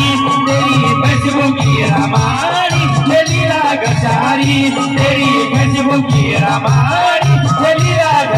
तेरी खुशबू की रामाणी चली राग सारी तेरी खुशबू की रामाणी चली राग